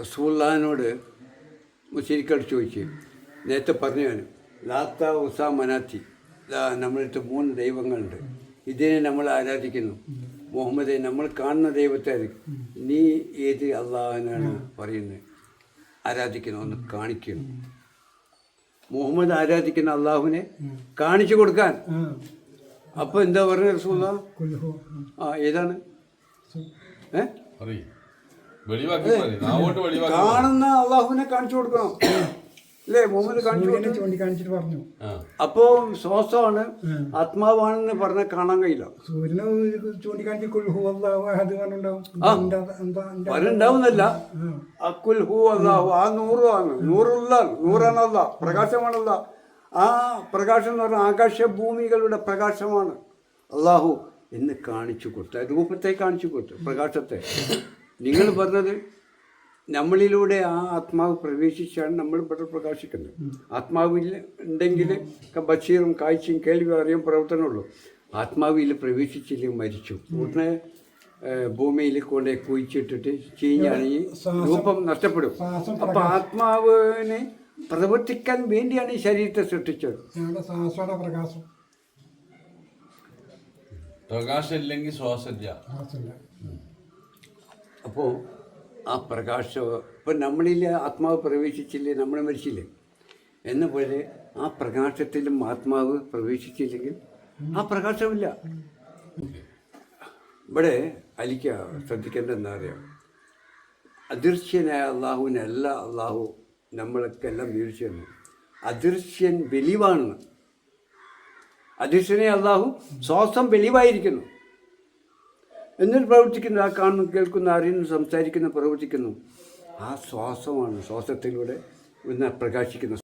റസൂള്ളഹാനോട് മുസ്ലിക്കട് ചോദിച്ചു നേരത്തെ പറഞ്ഞു ഞാൻ ലാത്ത ഉസ മനാത്തി. നമ്മളടുത്ത് മൂന്ന് ദൈവങ്ങളുണ്ട്. ഇതിനെ നമ്മൾ ആരാധിക്കുന്നു. മുഹമ്മദെ നമ്മൾ കാണുന്ന ദൈവത്തെ. നീ ഏത് അള്ളാഹനാണ് പറയുന്നത് ആരാധിക്കുന്നു? ഒന്ന് കാണിക്കുന്നു മുഹമ്മദ് ആരാധിക്കുന്ന അള്ളാഹുവിനെ കാണിച്ചു കൊടുക്കാൻ. അപ്പൊ അപ്പോൾ എന്താ പറഞ്ഞ റസൂള്ള കുൽഹു ആ ഏതാണ്? ഏ? കാണുന്ന അള്ളാഹുവിനെ കാണിച്ചു കൊടുക്കണം. അല്ലേ മുഹമ്മദ് കാണിച്ചു ചൂണ്ടിക്കാണിച്ചിട്ട് പറഞ്ഞു. അപ്പോ ശ്വാസമാണ് ആത്മാവാണെന്ന് പറഞ്ഞാൽ കാണാൻ കഴിയില്ല. സൂര്യനെ ചൂണ്ടിക്കാണിച്ച് കുൽഹു അള്ളാഹു അത് പറഞ്ഞിട്ടുണ്ടാവും. ആ. എന്താ എന്താ എന്താ? പറയുണ്ടാവുന്നല്ല അക്കുൽ ഹു അള്ളാഹു ആ നൂറാണ്. നൂറുള്ള നൂറാണ് അല്ല പ്രകാശമാണല്ല ആ പ്രകാശം എന്ന് പറഞ്ഞ ആകാശ ഭൂമികളുടെ പ്രകാശമാണ്. അള്ളാഹു എന്ന് കാണിച്ചു കൊടുത്തു രൂപത്തെ കാണിച്ചു കൊടുത്തു പ്രകാശത്തെ. നിങ്ങൾ പറഞ്ഞത് നമ്മളിലൂടെ ആ ആത്മാവ് പ്രവേശിച്ചാണ് നമ്മൾ ഇവിടെ പ്രകാശിക്കുന്നത്. ആത്മാവിൽ ഉണ്ടെങ്കിൽ ബഷീറും കാഴ്ചയും കേൾവി അറിയും പ്രവർത്തനമുള്ളൂ. ആത്മാവിൽ പ്രവേശിച്ചില്ലെങ്കിൽ മരിച്ചു. ഉടനെ ഭൂമിയിൽ കൊണ്ടേ കുഴിച്ചിട്ടിട്ട് ചീഞ്ഞാണെങ്കിൽ രൂപം നഷ്ടപ്പെടും. അപ്പൊ ആത്മാവിനെ പ്രവർത്തിക്കാൻ വേണ്ടിയാണ് ഈ ശരീരത്തെ സൃഷ്ടിച്ചത്. പ്രകാശം. പ്രകാശം ഇല്ലെങ്കിൽ ശ്വാസ ശ്വാസമില്ല. അപ്പോൾ ആ പ്രകാശം ഇപ്പം നമ്മളിൽ ആത്മാവ് പ്രവേശിച്ചില്ലേ നമ്മൾ മരിച്ചില്ലേ? എന്ന പോലെ ആ പ്രകാശത്തിലും ആത്മാവ് പ്രവേശിച്ചില്ലെങ്കിൽ ആ പ്രകാശമില്ല. ഇവിടെ അലിക്ക ശ്രദ്ധിക്കേണ്ടത് എന്താ അറിയാം? അദൃശ്യനായ അള്ളാഹുവിനല്ല അള്ളാഹു നമ്മളൊക്കെ എല്ലാം വീഴ്ച തന്നു. അദൃശ്യൻ വെളിവാണെന്ന് അദൃശ്യനെ അള്ളാഹു ശ്വാസം വെളിവായിരിക്കുന്നു എന്നിട്ട് പ്രവർത്തിക്കുന്നു ആ കാണുന്നു കേൾക്കുന്നു അറിയുന്നു സംസാരിക്കുന്നു പ്രവർത്തിക്കുന്നു ആ ശ്വാസമാണ് ശ്വാസത്തിലൂടെ ഇന്ന് പ്രകാശിക്കുന്ന